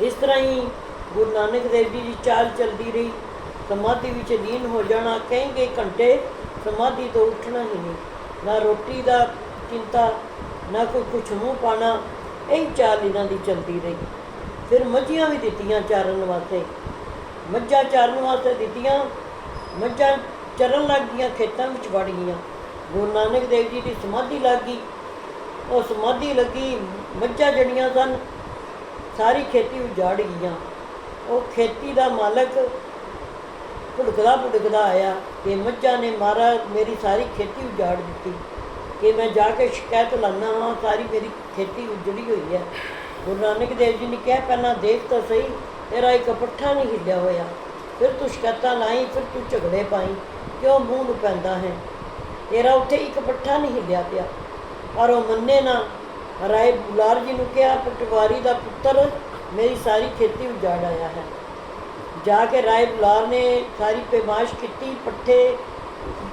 ਇਸ ਤਰ੍ਹਾਂ ਹੀ ਗੁਰੂ ਨਾਨਕ ਦੇਵ ਜੀ ਦੀ ਚਾਲ ਚੱਲਦੀ ਰਹੀ। ਸਮਾਧੀ ਵਿੱਚ ਲੀਨ ਹੋ ਜਾਣਾ ਕਈ ਘੰਟੇ, ਸਮਾਧੀ ਤੋਂ ਉੱਠਣਾ ਹੀ ਨਹੀਂ। ਨਾ ਰੋਟੀ ਦਾ ਚਿੰਤਾ, ਨਾ ਕੋਈ ਕੁਛ ਮੂੰਹ ਪਾਣਾ ਇਹ ਚਾਲ ਇਹਨਾਂ ਦੀ ਚੱਲਦੀ ਰਹੀ। ਫਿਰ ਮੱਝੀਆਂ ਵੀ ਦਿੱਤੀਆਂ ਚਾਰਨ ਵਾਸਤੇ। ਮੱਝਾਂ ਚਾਰਨ ਵਾਸਤੇ ਦਿੱਤੀਆਂ, ਮੱਝਾਂ ਚਰਨ ਲੱਗ ਗਈਆਂ, ਖੇਤਾਂ ਵਿੱਚ ਵੜ ਗਈਆਂ। ਗੁਰੂ ਨਾਨਕ ਦੇਵ ਜੀ ਦੀ ਸਮਾਧੀ ਲੱਗ ਗਈ। ਉਹ ਸਮਾਧੀ ਲੱਗੀ, ਮੱਝਾਂ ਜੜੀਆਂ ਸਨ। ਸਾਰੀ ਖੇਤੀ ਉਜਾੜ ਗਈਆਂ। ਉਹ ਖੇਤੀ ਦਾ ਮਾਲਕ ਭੁੜਕਦਾ ਭੁੜਕਦਾ ਆਇਆ ਕਿ ਮੱਝਾਂ ਨੇ ਮਾਰਾ, ਮੇਰੀ ਸਾਰੀ ਖੇਤੀ ਉਜਾੜ ਦਿੱਤੀ। ਕਿ ਮੈਂ ਜਾ ਕੇ ਸ਼ਿਕਾਇਤ ਲਾਣਾ ਹਾਂ ਸਾਰੀ ਮੇਰੀ ਖੇਤੀ ਉਜੜੀ ਹੋਈ ਹੈ। ਗੁਰੂ ਨਾਨਕ ਦੇਵ ਜੀ ਨੇ ਕਿਹਾ, ਪਹਿਲਾਂ ਦੇਖ ਤਾਂ ਸਹੀ, ਤੇਰਾ ਇੱਕ ਪੱਠਾ ਨਹੀਂ ਹਿੱਲਿਆ ਹੋਇਆ। ਫਿਰ ਤੂੰ ਸ਼ਿਕਾਇਤਾਂ ਲਾਈ, ਫਿਰ ਤੂੰ ਝਗੜੇ ਪਾਈ, ਕਿਉਂ ਮੂੰਹ ਨੂੰ ਪੈਂਦਾ ਹੈ? ਤੇਰਾ ਉੱਥੇ ਇੱਕ ਪੱਠਾ ਨਹੀਂ ਹਿੱਲਿਆ ਪਿਆ। ਪਰ ਉਹ ਮੰਨੇ ਨਾ ਰਾਏ ਬੁਲਾਰ ਜੀ ਨੂੰ ਕਿਹਾ, ਪਟਵਾਰੀ ਦਾ ਪੁੱਤਰ ਮੇਰੀ ਸਾਰੀ ਖੇਤੀ ਉਜਾੜ ਆਇਆ ਹੈ। ਜਾ ਕੇ ਰਾਏ ਬੁਲਾਰ ਨੇ ਸਾਰੀ ਪੇਮਾਸ਼ ਕੀਤੀ, ਪੱਠੇ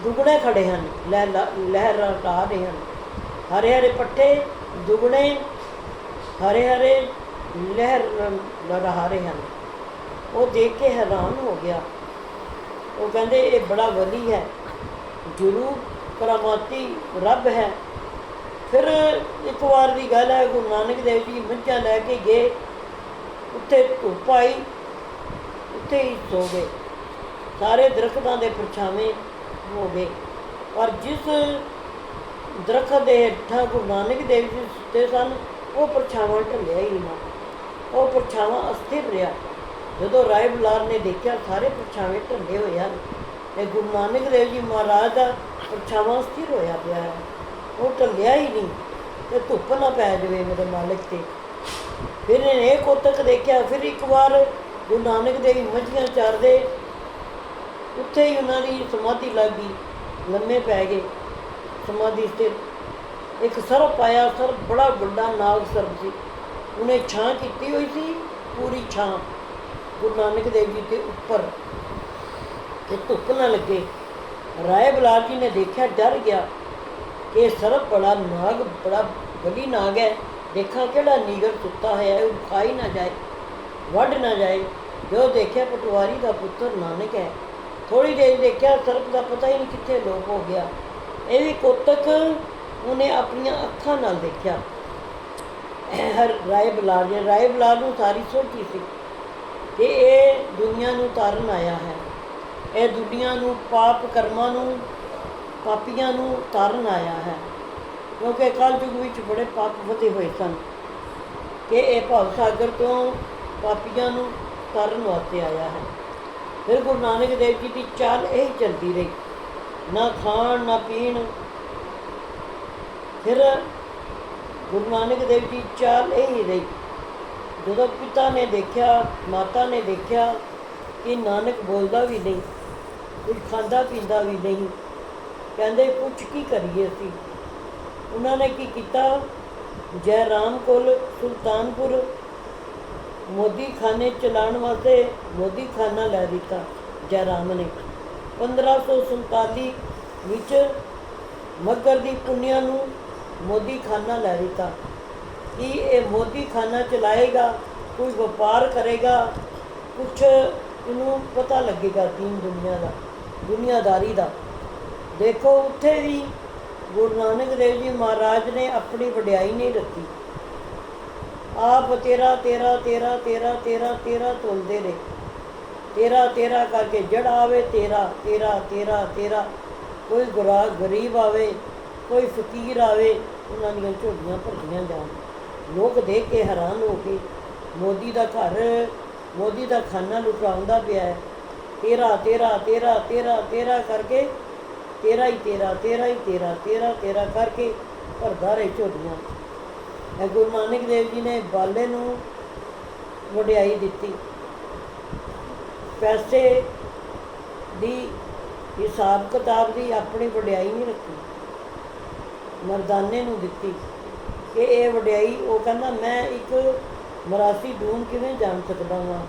ਦੁਗਣੇ ਖੜੇ ਹਨ ਲਹਿ ਲਹਿਰ ਲਾ ਰਹੇ ਹਨ। ਹਰੇ ਹਰੇ ਪੱਠੇ ਦੁਗਣੇ, ਹਰੇ ਹਰੇ ਲਹਿਰ ਲਹਾ ਰਹੇ ਹਨ। ਉਹ ਦੇਖ ਕੇ ਹੈਰਾਨ ਹੋ ਗਿਆ। ਉਹ ਕਹਿੰਦੇ, ਇਹ ਬੜਾ ਵਲੀ ਹੈ। ਜ਼ਰੂਰ ਕਰਾਮਾਤੀ ਰੱਬ ਹੈ। ਫਿਰ ਇੱਕ ਵਾਰ ਦੀ ਗੱਲ ਹੈ, ਗੁਰੂ ਨਾਨਕ ਦੇਵ ਜੀ ਮੱਝਾਂ ਲੈ ਕੇ ਗਏ। ਉੱਥੇ ਧੁੱਪ ਆਈ, ਉੱਥੇ ਹੀ ਸੋ ਗਏ। ਸਾਰੇ ਦਰਖਤਾਂ ਦੇ ਪਰਛਾਵੇਂ ਹੋ ਗਏ। ਪਰ ਜਿਸ ਦਰਖਤ ਦੇ ਹੇਠਾਂ ਗੁਰੂ ਨਾਨਕ ਦੇਵ ਜੀ ਸੁੱਤੇ ਸਨ, ਉਹ ਪਰਛਾਵਾਂ ਢਲਿਆ ਹੀ ਨਾ। ਉਹ ਪਰਛਾਵਾਂ ਅਸਥਿਰ ਰਿਹਾ। ਜਦੋਂ ਰਾਏ ਬੁਲਾਰ ਨੇ ਦੇਖਿਆ, ਸਾਰੇ ਪਰਛਾਵੇਂ ਢੰਡੇ ਹੋਏ ਹਨ ਤੇ ਗੁਰੂ ਨਾਨਕ ਦੇਵ ਜੀ ਮਹਾਰਾਜ ਦਾ ਪਰਛਾਵਾਂ ਅਸਥਿਰ ਹੋਇਆ ਪਿਆ ਹੈ। ਉਹ ਢਲਿਆ ਹੀ ਨਹੀਂ ਤੇ ਧੁੱਪ ਨਾ ਪੈ ਜਾਵੇ ਮੇਰੇ ਮਾਲਕ ਤੇ। ਫਿਰ ਇਹਨੇ ਕੋਤਕ ਦੇਖਿਆ, ਫਿਰ ਇੱਕ ਵਾਰ ਗੁਰੂ ਨਾਨਕ ਦੇਵ ਜੀ ਮੱਝੀਆਂ ਚਾਰਦੇ ਉੱਥੇ ਹੀ ਉਹਨਾਂ ਦੀ ਸਮਾਧੀ ਲੱਗ ਗਈ, ਲੰਮੇ ਪੈ ਗਏ। ਸਮਾਧੀ ਤੇ ਇੱਕ ਸਰਪ ਆਇਆ ਸਰ ਬੜਾ ਵੱਡਾ ਨਾਗ ਸਰਪ ਸੀ। ਉਹਨੇ ਛਾਂ ਕੀਤੀ ਹੋਈ ਸੀ, ਪੂਰੀ ਛਾਂ ਗੁਰੂ ਨਾਨਕ ਦੇਵ ਜੀ ਦੇ ਉੱਪਰ। ਕਿ ਧੁੱਪ ਨਾ ਲੱਗੇ। ਰਾਏ ਬਲਾਰ ਜੀ ਨੇ ਦੇਖਿਆ, ਡਰ ਗਿਆ। ਇਹ ਸਰਪ ਬੜਾ ਨਾਗ ਬੜਾ ਬਲੀ ਨਾਗ ਹੈ। ਦੇਖਾਂ ਕਿਹੜਾ ਨੀਗਰ ਸੁੱਤਾ ਹੋਇਆ ਹੈ, ਉਹ ਖਾਈ ਨਾ ਜਾਏ, ਵੱਢ ਨਾ ਜਾਏ। ਜੋ ਦੇਖਿਆ ਪਟਵਾਰੀ ਦਾ ਪੁੱਤਰ ਨਾਨਕ ਹੈ ਥੋੜੀ ਦੇਰ ਦੇਖਿਆ ਸਰਪ ਦਾ ਪਤਾ ਹੀ ਨਹੀਂ ਕਿੱਥੇ ਲੋਪ ਹੋ ਗਿਆ। ਇਹ ਵੀ ਕੋਤਕ ਉਹਨੇ ਆਪਣੀਆਂ ਅੱਖਾਂ ਨਾਲ ਦੇਖਿਆ। ਹਰ ਰਾਏ ਬਲਾਰ ਨੇ ਰਾਏ ਬਲਾਰ ਨੂੰ ਸਾਰੀ ਸੋਚੀ ਸੀ ਕਿ ਇਹ ਦੁਨੀਆ ਨੂੰ ਤਾਰਨ ਆਇਆ ਹੈ। ਇਹ ਦੁਨੀਆ ਨੂੰ, ਪਾਪ ਕਰਮਾਂ ਨੂੰ ਪਾਪੀਆਂ ਨੂੰ ਤਾਰਨ ਆਇਆ ਹੈ। ਕਿਉਂਕਿ ਕਲਯੁਗ ਵਿੱਚ ਬੜੇ ਪਾਪ ਵਧੇ ਹੋਏ ਸਨ ਕਿ ਇਹ ਭਵ ਸਾਗਰ ਤੋਂ ਪਾਪੀਆਂ ਨੂੰ ਤਾਰਨ ਵਾਸਤੇ ਆਇਆ ਹੈ। ਫਿਰ ਗੁਰੂ ਨਾਨਕ ਦੇਵ ਜੀ ਦੀ ਚਾਲ ਇਹ ਚੱਲਦੀ ਰਹੀ, ਨਾ ਖਾਣ, ਨਾ ਪੀਣ। ਫਿਰ ਗੁਰੂ ਨਾਨਕ ਦੇਵ ਜੀ ਚਾਲ ਇਹ ਹੀ ਰਹੀ। ਜਦੋਂ ਪਿਤਾ ਨੇ ਦੇਖਿਆ, ਮਾਤਾ ਨੇ ਦੇਖਿਆ ਕਿ ਨਾਨਕ ਬੋਲਦਾ ਵੀ ਨਹੀਂ ਕੁਝ ਖਾਂਦਾ ਪੀਂਦਾ ਵੀ ਨਹੀਂ ਕਹਿੰਦੇ ਕੁਝ ਕੀ ਕਰੀਏ ਅਸੀਂ? ਉਹਨਾਂ ਨੇ ਕੀ ਕੀਤਾ? ਜੈ ਰਾਮ ਕੋਲ ਸੁਲਤਾਨਪੁਰ ਮੋਦੀ ਖਾਨੇ ਚਲਾਉਣ ਵਾਸਤੇ ਮੋਦੀ ਖਾਨਾ ਲੈ ਦਿੱਤਾ ਜੈ ਰਾਮ ਨੇ 1547 ਵਿੱਚ ਮੱਗਰ ਦੀ ਪੁੰਨਿਆ ਨੂੰ ਮੋਦੀ ਖਾਨਾ ਲੈ ਦਿੱਤਾ। ਕਿ ਇਹ ਮੋਦੀ ਖਾਨਾ ਚਲਾਏਗਾ? ਕੋਈ ਵਪਾਰ ਕਰੇਗਾ? ਕੁਛ ਇਹਨੂੰ ਪਤਾ ਲੱਗੇਗਾ ਦੀਨ ਦੁਨੀਆ ਦਾ, ਦੁਨੀਆਦਾਰੀ ਦਾ। ਦੇਖੋ, ਉੱਥੇ ਵੀ ਗੁਰੂ ਨਾਨਕ ਦੇਵ ਜੀ ਮਹਾਰਾਜ ਨੇ ਆਪਣੀ ਵਡਿਆਈ ਨਹੀਂ ਰੱਖੀ। ਆਪ ਤੇਰਾ ਤੇਰਾ ਤੇਰਾ ਤੇਰਾ ਤੇਰਾ ਤੇਰਾ ਤੋਲਦੇ ਰਹੇ ਤੇਰਾ ਤੇਰਾ ਕਰਕੇ ਜੜਾ ਆਵੇ, ਤੇਰਾ ਤੇਰਾ ਤੇਰਾ ਤੇਰਾ। ਕੋਈ ਗੁਰਾ, ਗਰੀਬ ਆਵੇ, ਕੋਈ ਫਕੀਰ ਆਵੇ, ਉਹਨਾਂ ਦੀਆਂ ਝੋਲੀਆਂ ਭਰਦੀਆਂ ਜਾਣ। ਲੋਕ ਦੇਖ ਕੇ ਹੈਰਾਨ ਹੋ ਕੇ ਮੋਦੀ ਦਾ ਘਰ, ਮੋਦੀ ਦਾ ਖਾਨਾ ਲੁਟਾਉਂਦਾ ਪਿਆ ਹੈ। ਤੇਰਾ ਤੇਰਾ ਤੇਰਾ ਤੇਰਾ ਤੇਰਾ ਕਰਕੇ ਤੇਰਾ ਹੀ ਤੇਰਾ ਤੇਰਾ ਹੀ ਤੇਰਾ ਤੇਰਾ ਤੇਰਾ ਕਰਕੇ ਭਰਦਾ ਰਹੇ ਝੋਲੀਆਂ। ਇਹ ਗੁਰੂ ਨਾਨਕ ਦੇਵ ਜੀ ਨੇ ਬਾਲੇ ਨੂੰ ਵਡਿਆਈ ਦਿੱਤੀ। ਪੈਸੇ ਦੀ ਹਿਸਾਬ ਕਿਤਾਬ ਦੀ ਆਪਣੀ ਵਡਿਆਈ ਨਹੀਂ ਰੱਖੀ। ਮਰਦਾਨੇ ਨੂੰ ਦਿੱਤੀ ਕਿ ਇਹ ਵਡਿਆਈ, ਉਹ ਕਹਿੰਦਾ, ਮੈਂ ਇੱਕ ਮਰਾਸੀ ਡੂਨ ਕਿਵੇਂ ਜਾਣ ਸਕਦਾ ਹਾਂ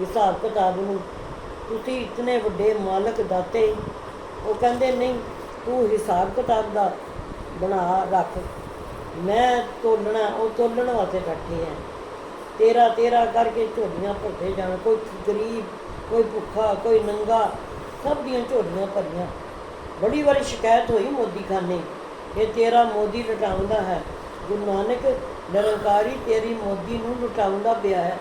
ਹਿਸਾਬ ਕਿਤਾਬ ਨੂੰ। ਤੁਸੀਂ ਇਤਨੇ ਵੱਡੇ ਮਾਲਕ ਦਾਤੇ ਉਹ ਕਹਿੰਦੇ, ਨਹੀਂ, ਤੂੰ ਹਿਸਾਬ ਕਿਤਾਬ ਦਾ ਬਣਾ ਰੱਖ। ਮੈਂ ਤੋਲਣਾ, ਉਹ ਤੋਲਣ ਵਾਸਤੇ ਬੈਠੇ ਹੈ ਤੇਰਾ ਤੇਰਾ ਕਰਕੇ ਝੋਲੀਆਂ ਭਰਦੇ ਜਾਣ। ਕੋਈ ਗਰੀਬ, ਕੋਈ ਭੁੱਖਾ, ਕੋਈ ਨੰਗਾ, ਸਭ ਦੀਆਂ ਝੋਲੀਆਂ ਭਰੀਆਂ। ਬੜੀ ਵਾਰੀ ਸ਼ਿਕਾਇਤ ਹੋਈ ਮੋਦੀ ਖਾਨੇ ਇਹ ਤੇਰਾ ਮੋਦੀ ਲਟਾਉਂਦਾ ਹੈ। ਗੁਰੂ ਨਾਨਕ, ਨਿਰੰਕਾਰੀ ਤੇਰੀ ਮੋਦੀ ਨੂੰ ਲਟਾਉਂਦਾ ਪਿਆ ਹੈ।